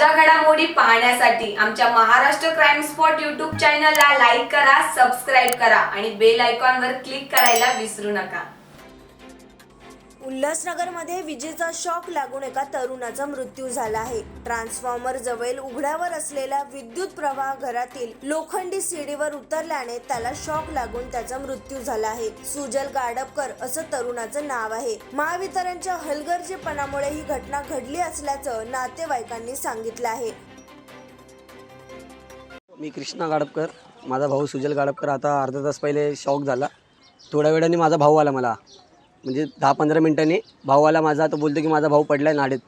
ताज्या घडामोडी पाहण्यासाठी आमच्या महाराष्ट्र क्राईम स्पॉट युट्यूब चॅनलला लाईक करा सबस्क्राईब करा आणि बेल आयकॉनवर क्लिक करायला विसरू नका. उल्हासनगरमध्ये विजेचा शॉक लागून एका तरुणाचा मृत्यू झाला आहे. ट्रान्सफॉर्मर जवळ उघड्यावर असलेला विद्युत प्रवाह घरातील लोखंडी सीडीवर उतरल्याने त्याला शॉक लागून त्याचा मृत्यू झाला आहे. सुजल गाडपकर असं तरुणाचं नाव आहे. महावितरणच्या हलगर्जीपणामुळे ही घटना घडली असल्याचं नातेवाईकांनी सांगितलं आहे. मी कृष्णा गाडपकर. माझा भाऊ सुजल गाडपकर. आता अर्धा तास पहिले शॉक झाला. थोड्या वेळाने माझा भाऊ आला मला. म्हणजे दहा पंधरा मिनटांनी भाऊ आला माझा तो बोलतो की माझा भाऊ पडला आहे नाडीत.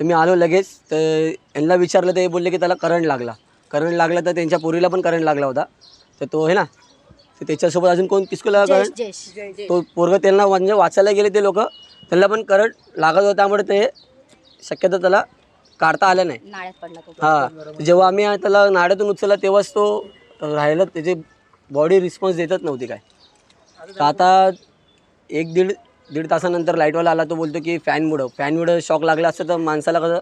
तर मी आलो लगेच तर यांना विचारलं तर हे बोलले की त्याला करंट लागला. करंट लागला तर त्यांच्या पोरीला पण करंट लागला होता. तर तो आहे ना तर त्याच्यासोबत अजून कोण किसकोला करंट तो पोरग त्यांना म्हणजे वाचायला गेले ते लोक त्यांना पण करंट लागत होता त्यामुळे ते शक्यतो त्याला काढता आलं नाही. नाळ्यात पडला तो. हां जेव्हा आम्ही त्याला नाड्यातून उचलला तेव्हाच तो राहिला त्याची बॉडी रिस्पॉन्स देतच नव्हती काय. तर आता एक दीड दीड तासानंतर लाईटवाला आला तो बोलतो की फॅनमुळं फॅनमुळं शॉक लागला असतं तर माणसाला कसं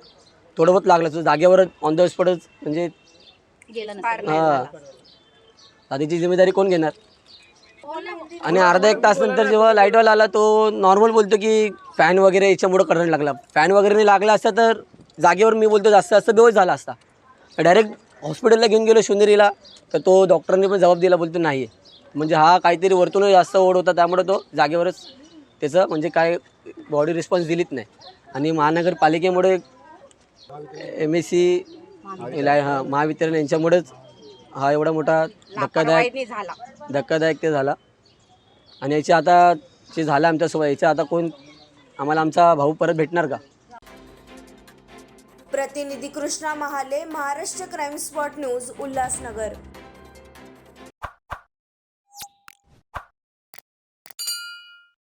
थोडं बहुत लागलं असतं. जागेवरच ऑन द स्पॉटच म्हणजे. हां. त्याची जिम्मेदारी कोण घेणार? आणि अर्धा एक तास नंतर जेव्हा लाईटवाला आला तो नॉर्मल बोलतो की फॅन वगैरे याच्यामुळं करंट लागला. फॅन वगैरे नाही लागला असता तर जागेवर मी बोलतो जास्त जास्त बेहोश झाला असता. डायरेक्ट हॉस्पिटलला घेऊन गेलो शिवनेरीला तर तो डॉक्टरांनी पण जबाब दिला बोलतो नाही आहे म्हणजे हा काहीतरी वरतून जास्त ओढ होता त्यामुळे तो जागेवरच त्याचं म्हणजे काय बॉडी रिस्पॉन्स दिलीच नाही. आणि महानगरपालिकेमुळे एम एस सी हां महावितरण यांच्यामुळेच हा एवढा मोठा धक्कादायक धक्कादायक ते झाला. आणि याचे आता जे झालं आमच्यासोबत याच्या आता कोण आम्हाला आमचा भाऊ परत भेटणार का? प्रतिनिधी Krishna Mahale Maharashtra crime spot news Ulhasnagar.